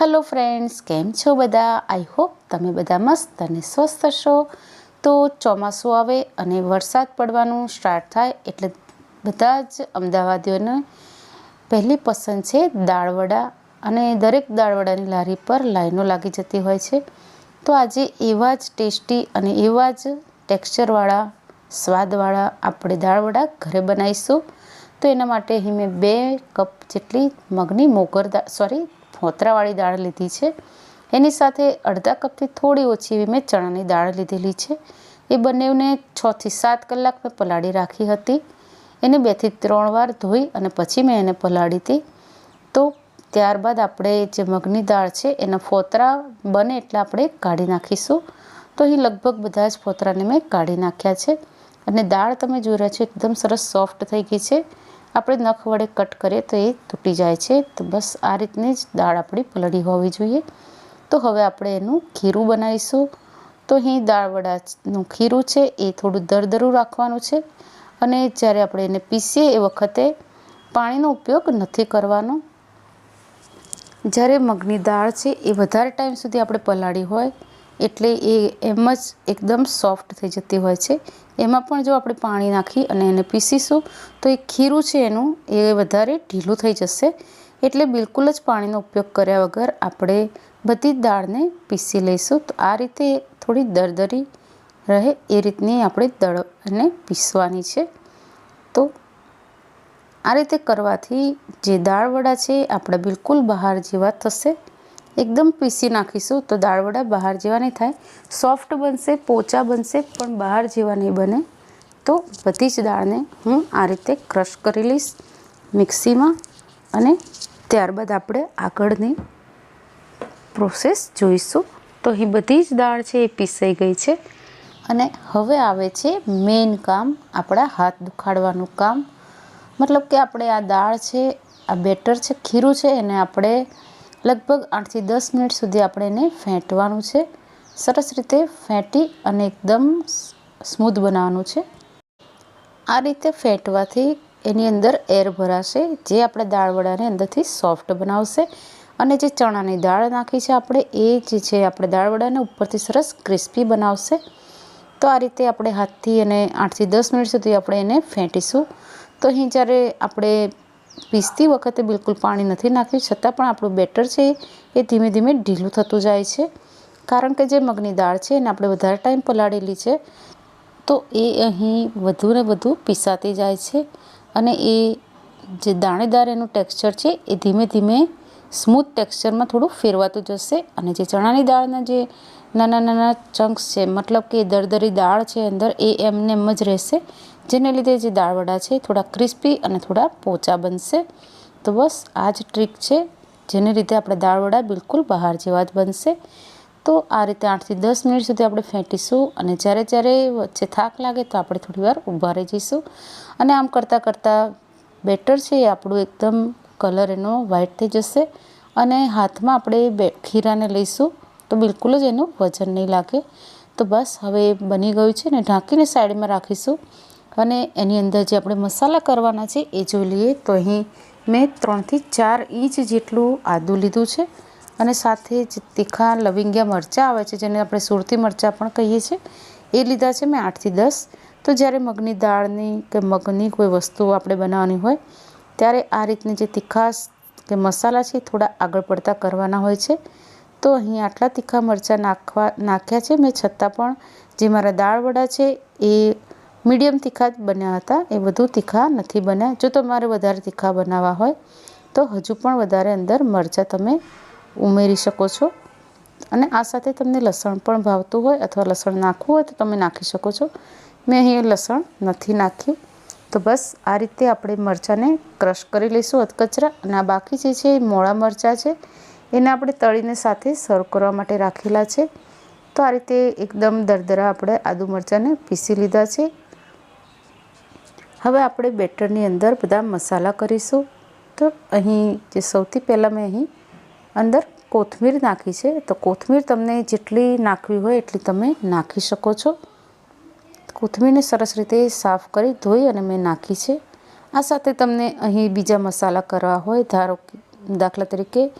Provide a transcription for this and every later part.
Hello friends કેમ છો બધા? આઈ હોપ તમે બધા મસ્ત અને સ્વસ્થ હશો. તો ચોમાસું આવે અને વરસાદ પડવાનું સ્ટાર્ટ થાય એટલે બધા જ અમદાવાદીઓને પહેલી પસંદ છે દાળવડા અને દરેક દાળવડાની લારી પર લાઈનો લાગી જતી હોય છે. તો આજે એવા જ ટેસ્ટી અને એવા જ ટેક્સચરવાળા સ્વાદવાળા આપણે દાળવડા ઘરે બનાવીશું. તો એના માટે અહીં મેં બે કપ જેટલી મગની મોગર સોરી ફોતરાવાળી દાળ લીધી છે. એની સાથે અડધા કપથી થોડી ઓછી એવી મેં ચણાની દાળ લીધેલી છે. એ બંનેને છથી સાત કલાક મેં પલાળી રાખી હતી. એને બેથી ત્રણ વાર ધોઈ અને પછી મેં એને પલાળી હતી. તો ત્યારબાદ આપણે જે મગની દાળ છે, એના ફોતરા બને એટલે આપણે કાઢી નાખીશું. તો અહીં લગભગ બધા જ ફોતરાને મેં કાઢી નાખ્યા છે. અને દાળ તમે જોઈ રહ્યા છો, એકદમ સરસ સોફ્ટ થઈ ગઈ છે. આપણે નખ વડે કટ કરીએ તો એ તૂટી જાય છે. તો બસ આ રીતની જ દાળ આપણી પલળી હોવી જોઈએ. તો હવે આપણે એનું ખીરું બનાવીશું. તો અહીં દાળ વડાનું ખીરું છે, એ થોડું દરદરું રાખવાનું છે. અને જ્યારે આપણે એને પીસીએ એ વખતે પાણીનો ઉપયોગ નથી કરવાનો. જ્યારે મગની દાળ છે, એ વધારે ટાઈમ સુધી આપણે પલાળી હોય એટલે એ એમ જ એકદમ સોફ્ટ થઈ જતી હોય છે. એમાં પણ જો આપણે પાણી નાખી અને એને પીસીશું, તો એ ખીરું છે એનું, એ વધારે ઢીલું થઈ જશે. એટલે બિલકુલ જ પાણીનો ઉપયોગ કર્યા વગર આપણે બધી જ દાળને પીસી લઈશું. તો આ રીતે થોડી દરદરી રહે એ રીતની આપણે દળ અને પીસવાની છે. તો આ રીતે કરવાથી જે દાળ વડા છે આપણા બિલકુલ બહાર જેવા થશે. એકદમ પીસી નાખીશું તો દાળવડા બહાર જેવા નહીં થાય. સોફ્ટ બનશે, પોચા બનશે, પણ બહાર જેવા નહીં બને. તો બધી જ દાળને હું આ રીતે ક્રશ કરી લઈશ મિક્સીમાં અને ત્યારબાદ આપણે આગળની પ્રોસેસ જોઈશું. તો અહીં બધી જ દાળ છે એ પીસાઈ ગઈ છે. અને હવે આવે છે મેઇન કામ, આપણા હાથ દુખાડવાનું કામ. મતલબ કે આપણે આ દાળ છે, આ બેટર છે, ખીરું છે, એને આપણે લગભગ આઠથી દસ મિનિટ સુધી આપણે એને ફેંટવાનું છે. સરસ રીતે ફેંટી અને એકદમ સ્મૂધ બનાવવાનું છે. આ રીતે ફેંટવાથી એની અંદર એર ભરાશે, જે આપણે દાળવડાને અંદરથી સોફ્ટ બનાવશે. અને જે ચણાની દાળ નાખી છે આપણે, એ જે છે આપણે દાળવડાને ઉપરથી સરસ ક્રિસ્પી બનાવશે. તો આ રીતે આપણે હાથથી અને આઠથી દસ મિનિટ સુધી આપણે એને ફેંટીશું. તો અહીં જ્યારે આપણે પીસતી વખતે બિલકુલ પાણી નથી નાખ્યું. છતાં પણ આપણું બેટર છે એ ધીમે ધીમે ઢીલું થતું જાય છે. કારણ કે જે મગની દાળ છે એને આપણે વધારે ટાઈમ પલાળેલી છે, તો એ અહીં વધુ ને વધુ પીસાતી જાય છે અને એ જે દાણેદાર એનું ટેક્સચર છે એ ધીમે ધીમે સ્મૂથ ટેક્સચરમાં થોડું ફેરવાતું જશે અને જે ચણાની દાળના જે નાના નાના ચંક્સ છે, મતલબ કે દરદરી દાળ છે અંદર, એ એમને એમ જ રહેશે જેને લીધે જે દાળવડા છે થોડા ક્રિસ્પી અને થોડા પોચા બનશે. તો બસ, આ જ ટ્રીક છે, જેને લીધે આપણે દાળવડા બિલકુલ બહાર જેવા જ બનશે. તો આ રીતે આઠથી દસ મિનિટ સુધી આપણે ફેંટીશું અને જ્યારે જ્યારે વચ્ચે થાક લાગે તો આપણે થોડીવાર ઊભા રહી જઈશું. અને આમ કરતાં કરતાં બેટર છે એ આપણું એકદમ કલર એનો વ્હાઇટ થઈ જશે અને હાથમાં આપણે બે ખીરાને લઈશું તો બિલકુલ જ એનું વજન નહીં લાગે. તો બસ, હવે બની ગયું છે ને ઢાંકીને સાઈડમાં રાખીશું. અને એની અંદર જે આપણે મસાલા કરવાના છે એ જોઈ લઈએ તો અહીં મેં ત્રણથી ચાર ઇંચ જેટલું આદું લીધું છે અને સાથે જે તીખા લવિંગિયા મરચાં આવે છે જેને આપણે સુરતી મરચાં પણ કહીએ છીએ, એ લીધા છે મેં આઠથી દસ. તો જ્યારે મગની દાળની કે મગની કોઈ વસ્તુ આપણે બનાવવાની હોય, ત્યારે આ રીતની જે તીખાશ કે મસાલા છે થોડા આગળ પડતા કરવાના હોય છે. તો અહીં આટલા તીખા મરચાં નાખવા, નાખ્યા છે. મેં છતાં પણ જે મારા દાળ વડા છે એ મીડિયમ તીખા જ બન્યા હતા. એ વધુ તીખા નથી બન્યા. જો તમારે વધારે તીખા બનાવવા હોય, તો હજુ પણ વધારે અંદર મરચાં તમે ઉમેરી શકો છો. અને આ સાથે તમને લસણ પણ ભાવતું હોય અથવા લસણ નાખવું હોય, તો તમે નાખી શકો છો. મેં અહીં લસણ નથી નાખ્યું. તો બસ આ રીતે આપણે મરચાંને ક્રશ કરી લઈશું અધકચરા. અને આ બાકી જે છે એ મોળા મરચાં છે, એને આપણે તળીને સાથે સર્વ કરવા માટે રાખેલા છે. તો આ રીતે એકદમ દરદરા આપણે આદુ મરચાંને પીસી લીધા છે. હવે આપણે બેટરની અંદર બધા મસાલા કરીશું. તો અહીં જે સૌથી પહેલાં મેં અહીં અંદર કોથમીર નાખી છે. તો કોથમીર તમને જેટલી નાખવી હોય એટલી તમે નાખી શકો છો. કોથમીરને સરસ રીતે સાફ કરી ધોઈ અને મેં નાખી છે. આ સાથે તમને અહીં બીજા મસાલા કરવા હોય, ધારો દાખલા તરીકે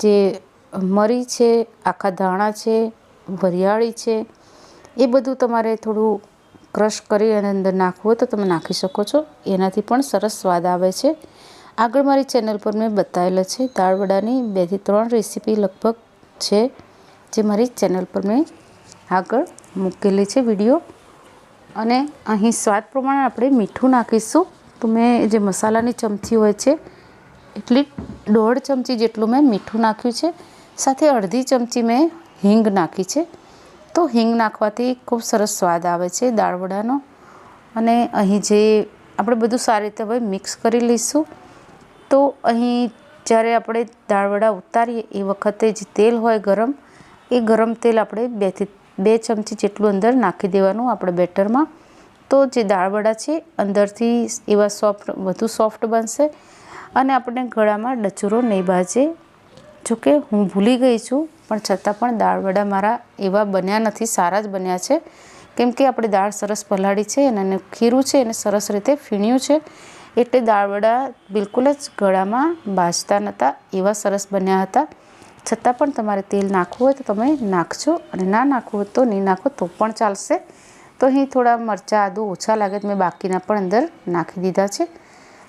જે મરી છે, આખા ધાણા છે, વરિયાળી છે, એ બધું તમારે થોડું ક્રશ કરી અને અંદર નાખવું તો તમે નાખી શકો છો. એનાથી પણ સરસ સ્વાદ આવે છે. આગળ મારી ચેનલ પર મેં બતાવેલા છે દાળવડાની બેથી ત્રણ રેસીપી લગભગ છે, જે મારી ચેનલ પર મેં આગળ મૂકેલી છે વીડિયો. અને અહીં સ્વાદ પ્રમાણે આપણે મીઠું નાખીશું. તો મેં જે મસાલાની ચમચી હોય છે, એટલી દોઢ ચમચી જેટલું મેં મીઠું નાખ્યું છે. સાથે અડધી ચમચી મેં હિંગ નાખી છે. તો હિંગ નાખવાથી ખૂબ સરસ સ્વાદ આવે છે દાળવડાનો અને અહીં જે આપણે બધું સારી રીતે હવે મિક્સ કરી લઈશું. તો અહીં જ્યારે આપણે દાળવડા ઉતારીએ એ વખતે જે તેલ હોય ગરમ, એ ગરમ તેલ આપણે બેથી બે ચમચી જેટલું અંદર નાખી દેવાનું આપણે બેટરમાં. તો જે દાળવડા છે અંદરથી એવા સોફ્ટ, વધુ સોફ્ટ બનશે. અને આપણે ગળામાં ડચુરો નહીં બાજે. જોકે હું ભૂલી ગઈ છું, પણ છતાં પણ દાળવડા મારા એવા બન્યા નથી, સારા જ બન્યા છે. કેમ કે આપણે દાળ સરસ પલાળી છે, અને ખીરું છે, એને સરસ રીતે ફીણ્યું છે. એટલે દાળવડા બિલકુલ જ ગળામાં બાજતા નહોતા એવા સરસ બન્યા હતા. છતાં પણ તમારે તેલ નાખવું હોય તો તમે નાખજો, અને ના નાખવું હોય તો નહીં નાખો, તો પણ ચાલશે. તો અહીં થોડા મરચાં આદું ઓછા લાગે મેં બાકીના પણ અંદર નાખી દીધા છે.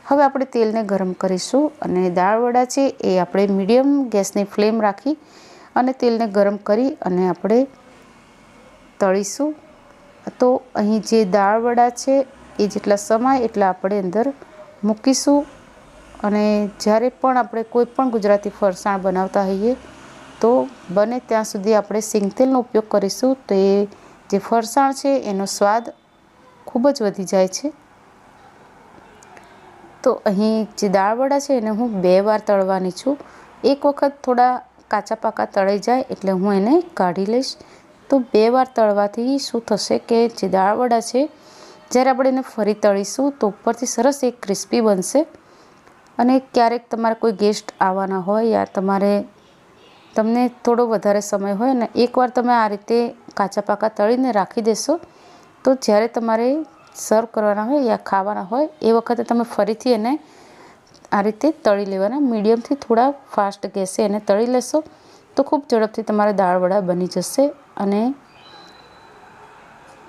હવે આપણે તેલને ગરમ કરીશું અને દાળવડા છે એ આપણે મીડિયમ ગેસની ફ્લેમ રાખી અને તેલને ગરમ કરી અને આપણે તળીશું. તો અહીં જે દાળવડા છે એ જેટલા સમય એટલા આપણે અંદર મૂકીશું. અને જ્યારે પણ આપણે કોઈ પણ ગુજરાતી ફરસાણ બનાવતા હોઈએ તો બને ત્યાં સુધી આપણે સિંગતેલનો ઉપયોગ કરીશું. તો એ જે ફરસાણ છે એનો સ્વાદ ખૂબ જ વધી જાય છે. તો અહીં જે દાળવડા છે એને હું બે વાર તળવાની છું. એક વખત થોડા કાચા પાકા તળાઈ જાય એટલે હું એને કાઢી લઈશ. તો બે વાર તળવાથી શું થશે કે જે દાળવડા છે, જ્યારે આપણે એને ફરી તળીશું તો ઉપરથી સરસ એક ક્રિસ્પી બનશે. અને ક્યારેક તમારે કોઈ ગેસ્ટ આવવાના હોય યા તમારે તમને થોડો વધારે સમય હોય ને એકવાર તમે આ રીતે કાચા પાકા તળીને રાખી દેશો, તો જ્યારે તમારે સર્વ કરવાના હોય યા ખાવાના હોય, એ વખતે તમે ફરીથી એને આ રીતે તળી લેવાના. મીડિયમથી થોડા ફાસ્ટ ગેસે એને તળી લેશો, તો ખૂબ ઝડપથી તમારા દાળવડા બની જશે અને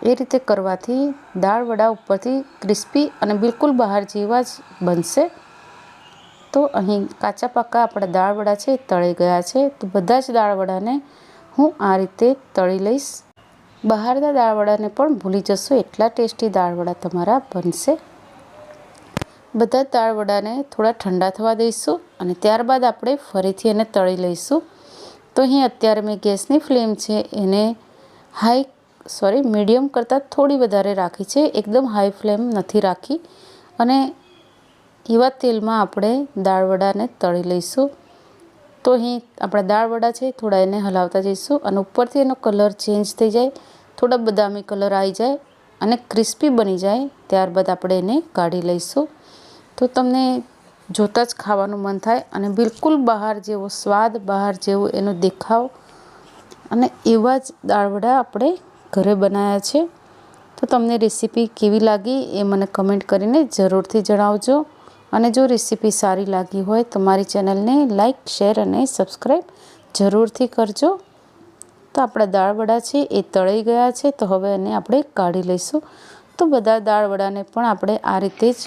એ રીતે કરવાથી દાળવડા ઉપરથી ક્રિસ્પી અને બિલકુલ બહાર જેવા જ બનશે. તો અહીં કાચા પાકા આપણા દાળવડા છે તળી ગયા છે. તો બધા જ દાળવડાને હું આ રીતે તળી લઈશ. બહારના દાળવડાને પણ ભૂલી જશો, એટલા ટેસ્ટી દાળવડા તમારા બનશે. બધા દાળવડાને થોડા ઠંડા થવા દઈશું અને ત્યારબાદ આપણે ફરીથી એને તળી લઈશું. તો અહીં અત્યારે મેં ગેસની ફ્લેમ છે, એને હાઈ, સોરી, મીડિયમ કરતાં થોડી વધારે રાખી છે. એકદમ હાઈ ફ્લેમ નથી રાખી. અને એવા તેલમાં આપણે દાળવડાને તળી લઈશું. તો અહીં આપણા દાળવડા છે, થોડા એને હલાવતા જઈશું અને ઉપરથી એનો કલર ચેન્જ થઈ જાય. થોડા બદામી કલર આવી જાય અને ક્રિસ્પી બની જાય, ત્યારબાદ આપણે એને કાઢી લઈશું. તો તમને જોતાં જ ખાવાનું મન થાય અને બિલકુલ બહાર જેવો સ્વાદ, બહાર જેવો એનો દેખાવ. અને એવા જ દાળવડા આપણે ઘરે બનાવ્યા છે. તો તમને રેસીપી કેવી લાગી એ મને કમેન્ટ કરીને જરૂરથી જણાવજો. અને જો રેસીપી સારી લાગી હોય તો મારી ચેનલને લાઇક શેર અને સબસ્ક્રાઈબ જરૂરથી કરજો. તો આપણા દાળવડા છે એ તળાઈ ગયા છે, તો હવે એને આપણે કાઢી લઈશું. તો બધા દાળવડાને પણ આપણે આ રીતે જ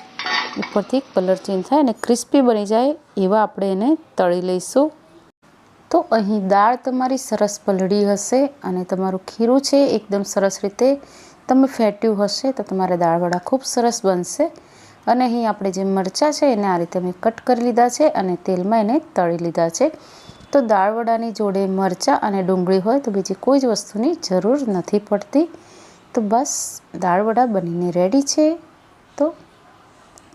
ઉપરથી કલર ચેન્જ થાય અને ક્રિસ્પી બની જાય એવા આપણે એને તળી લઈશું. તો અહીં દાળ તમારી સરસ પલળી હશે અને તમારું ખીરું છે એકદમ સરસ રીતે તમે ફેટ્યું હશે તો તમારા દાળવડા ખૂબ સરસ બનશે. અને અહીં આપણે જે મરચાં છે એને આ રીતે મેં કટ કરી લીધા છે અને તેલમાં એને તળી લીધા છે. તો દાળવડાની જોડે મરચાં અને ડુંગળી હોય તો બીજી કોઈ જ વસ્તુની જરૂર નથી પડતી. તો બસ દાળવડા બનીને રેડી છે. તો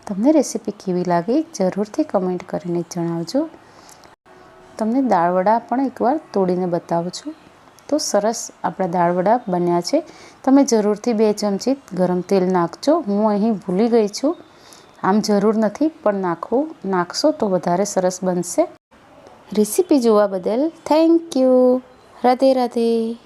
તમને રેસીપી કેવી લાગી જરૂરથી કમેન્ટ કરીને જણાવજો. તમને દાળવડા પણ એકવાર તોડીને બતાવું છું તો સરસ આપણા દાળવડા બન્યા છે. તમે જરૂરથી બે ચમચી ગરમ તેલ નાખજો. હું અહીં ભૂલી ગઈ છું. આમ જરૂર નથી, પણ નાખવું નાખશો તો વધારે સરસ બનશે. રેસીપી જોવા બદલ થેન્ક યુ રાધે રાધે.